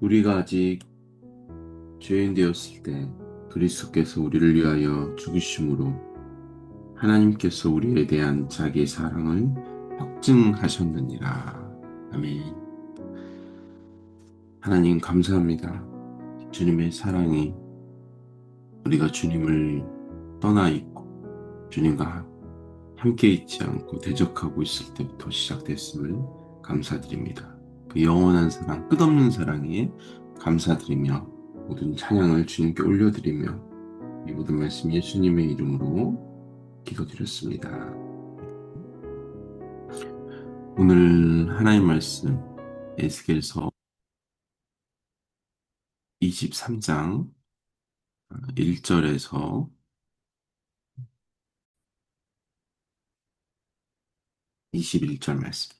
우리가 아직 죄인 되었을 때 그리스도께서 우리를 위하여 죽으심으로 하나님께서 우리에 대한 자기의 사랑을 확증하셨느니라. 아멘. 하나님 감사합니다. 주님의 사랑이 우리가 주님을 떠나 있고 주님과 함께 있지 않고 대적하고 있을 때부터 시작됐음을 감사드립니다. 그 영원한 사랑, 끝없는 사랑에 감사드리며 모든 찬양을 주님께 올려드리며 이 모든 말씀 예수님의 이름으로 기도드렸습니다. 오늘 하나님 말씀 에스겔서 23장 1절에서 21절 말씀.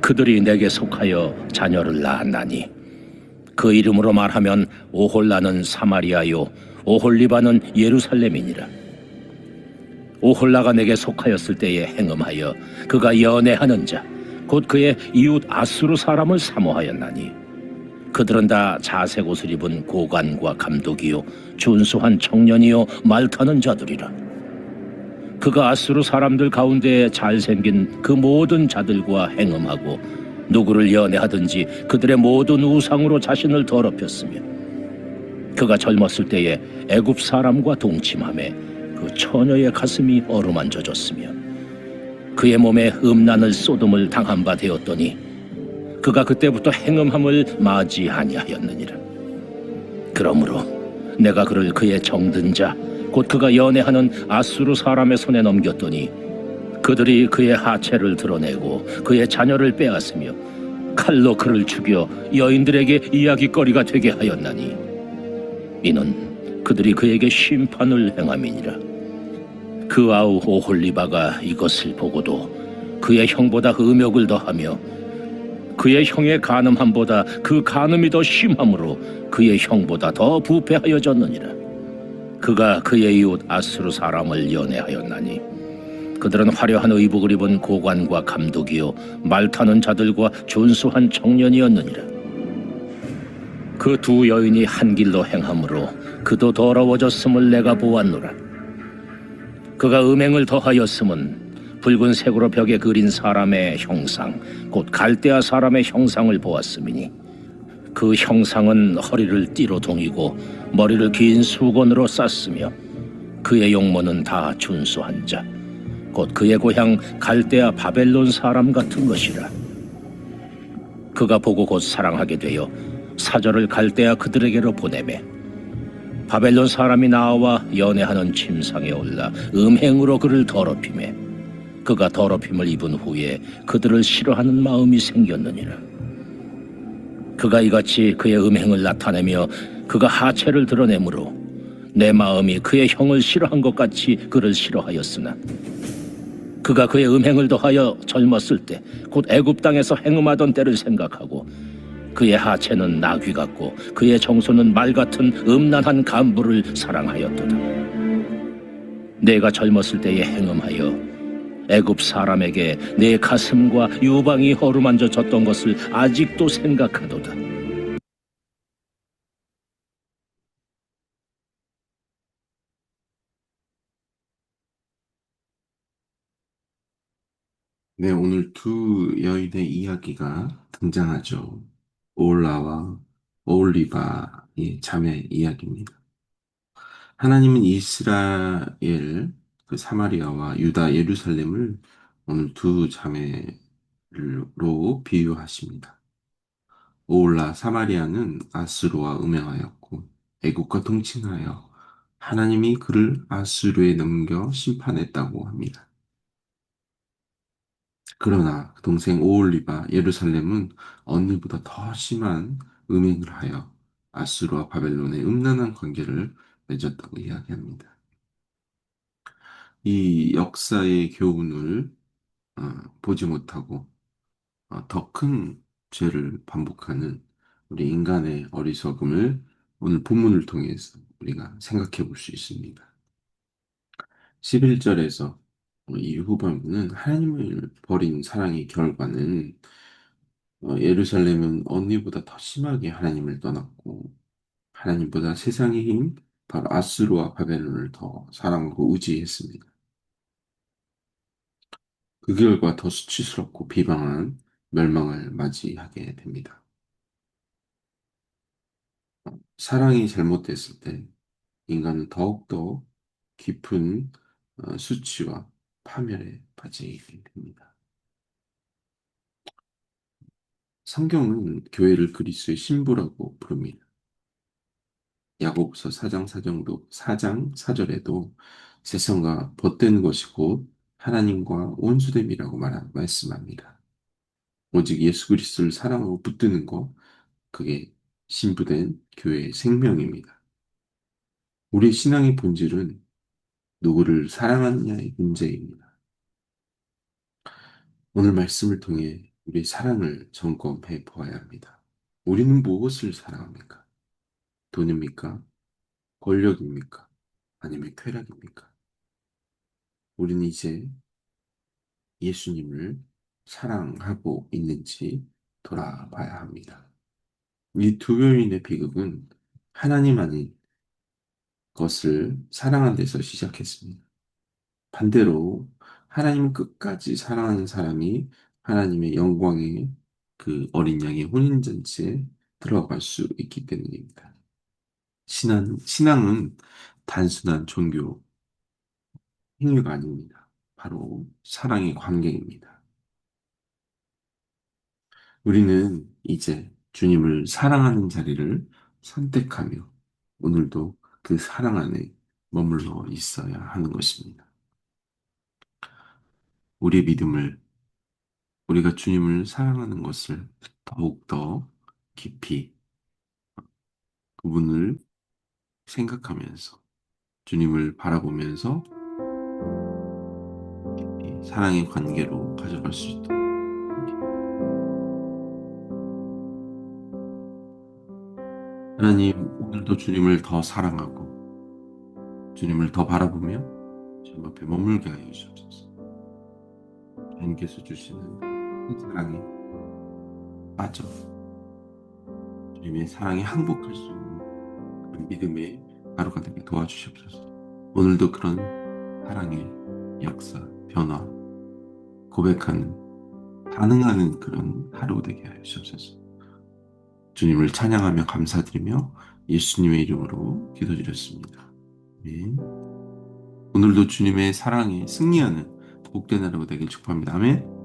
그들이 내게 속하여 자녀를 낳았나니 그 이름으로 말하면 오홀라는 사마리아요 오홀리바는 예루살렘이니라. 오홀라가 내게 속하였을 때에 행음하여 그가 연애하는 자 곧 그의 이웃 아수르 사람을 사모하였나니 그들은 다 자색 옷을 입은 고관과 감독이요 준수한 청년이요 말타는 자들이라 그가 아수르 사람들 가운데 잘생긴 그 모든 자들과 행음하고 누구를 연애하든지 그들의 모든 우상으로 자신을 더럽혔으며 그가 젊었을 때에 애굽 사람과 동침함에 그 처녀의 가슴이 어루만져졌으며 그의 몸에 음란을 쏟음을 당한 바 되었더니 그가 그때부터 행음함을 맞이 아니하였느니라. 그러므로 내가 그를 그의 정든 자 곧 그가 연애하는 아수르 사람의 손에 넘겼더니 그들이 그의 하체를 드러내고 그의 자녀를 빼앗으며 칼로 그를 죽여 여인들에게 이야기거리가 되게 하였나니 이는 그들이 그에게 심판을 행함이니라. 그 아우 오홀리바가 이것을 보고도 그의 형보다 음욕을 더하며 그의 형의 간음함보다 그 간음이 더 심함으로 그의 형보다 더 부패하여졌느니라 그가 그의 이웃 아수르 사람을 연애하였나니 그들은 화려한 의복을 입은 고관과 감독이요 말 타는 자들과 준수한 청년이었느니라. 그 두 여인이 한 길로 행함으로 그도 더러워졌음을 내가 보았노라. 그가 음행을 더하였음은 붉은 색으로 벽에 그린 사람의 형상 곧 갈대아 사람의 형상을 보았음이니 그 형상은 허리를 띠로 동이고 머리를 긴 수건으로 쌌으며 그의 용모는 다 준수한 자 곧 그의 고향 갈대아 바벨론 사람 같은 것이라. 그가 보고 곧 사랑하게 되어 사절을 갈대아 그들에게로 보내매 바벨론 사람이 나와 연애하는 침상에 올라 음행으로 그를 더럽히매 그가 더럽힘을 입은 후에 그들을 싫어하는 마음이 생겼느니라 그가 이같이 그의 음행을 나타내며 그가 하체를 드러내므로 내 마음이 그의 형을 싫어한 것 같이 그를 싫어하였으나 그가 그의 음행을 더하여 젊었을 때 곧 애굽 땅에서 행음하던 때를 생각하고 그의 하체는 나귀 같고 그의 정소는 말 같은 음란한 간부를 사랑하였도다. 내가 젊었을 때에 행음하여 애굽 사람에게 내 가슴과 유방이 허루만져 졌던 것을 아직도 생각하도다. 네, 오늘 두 여인의 이야기가 등장하죠. 오올라와 오올리바의 자매 이야기입니다. 하나님은 이스라엘, 그 사마리아와 유다 예루살렘을 오늘 두 자매로 비유하십니다. 오올라 사마리아는 아스루와 음행하였고 애국과 동침하여 하나님이 그를 아스루에 넘겨 심판했다고 합니다. 그러나 동생 오올리바 예루살렘은 언니보다 더 심한 음행을 하여 아수르와 바벨론의 음란한 관계를 맺었다고 이야기합니다. 이 역사의 교훈을 어, 보지 못하고 어, 더큰 죄를 반복하는 우리 인간의 어리석음을 오늘 본문을 통해서 우리가 생각해 볼 수 있습니다. 11절에서 이 후반부는 하나님을 버린 사랑의 결과는 어, 예루살렘은 언니보다 더 심하게 하나님을 떠났고 하나님보다 세상의 힘, 바로 아수르와 바벨론을 더 사랑하고 의지했습니다. 그 결과 더 수치스럽고 비방한 멸망을 맞이하게 됩니다. 사랑이 잘못됐을 때 인간은 더욱더 깊은 어, 수치와 파멸에 빠지게 됩니다. 성경은 교회를 그리스도의 신부라고 부릅니다. 야고보서 4장 4정도 4장 4절에도 세상과 벗된 것이 곧 하나님과 원수됨이라고 말 말씀합니다. 오직 예수 그리스도를 사랑하고 붙드는 것 그게 신부된 교회의 생명입니다. 우리 신앙의 본질은 누구를 사랑하느냐의 문제입니다. 오늘 말씀을 통해 우리 사랑을 점검해 보아야 합니다. 우리는 무엇을 사랑합니까? 돈입니까? 권력입니까? 아니면 쾌락입니까? 우리는 이제 예수님을 사랑하고 있는지 돌아봐야 합니다. 이두 요인의 비극은 하나님 아닌 것을 사랑한 데서 시작했습니다. 반대로 하나님을 끝까지 사랑하는 사람이 하나님의 영광의 그 어린 양의 혼인잔치에 들어갈 수 있기 때문입니다. 신앙, 신앙은 단순한 종교 행위가 아닙니다. 바로 사랑의 관계입니다. 우리는 이제 주님을 사랑하는 자리를 선택하며 오늘도 그 사랑 안에 머물러 있어야 하는 것입니다. 우리의 믿음을, 우리가 주님을 사랑하는 것을 더욱더 깊이 그분을 생각하면서 주님을 바라보면서 사랑의 관계로 가져갈 수 있도록 하나님, 오늘도 주님을 더 사랑하고 주님을 더 바라보며 주님 앞에 머물게 하여 주옵소서. 주님께서 주시는 그 사랑에 빠져 주님의 사랑에 항복할 수 있는 그런 믿음의 하루가 되게 도와주시옵소서. 오늘도 그런 사랑의 역사, 변화, 고백하는, 반응하는 그런 하루 되게 하여 주옵소서. 주님을 찬양하며 감사드리며 예수님의 이름으로 기도드렸습니다. 아멘. 오늘도 주님의 사랑에 승리하는 복된 하루가 되길 축복합니다. 아멘.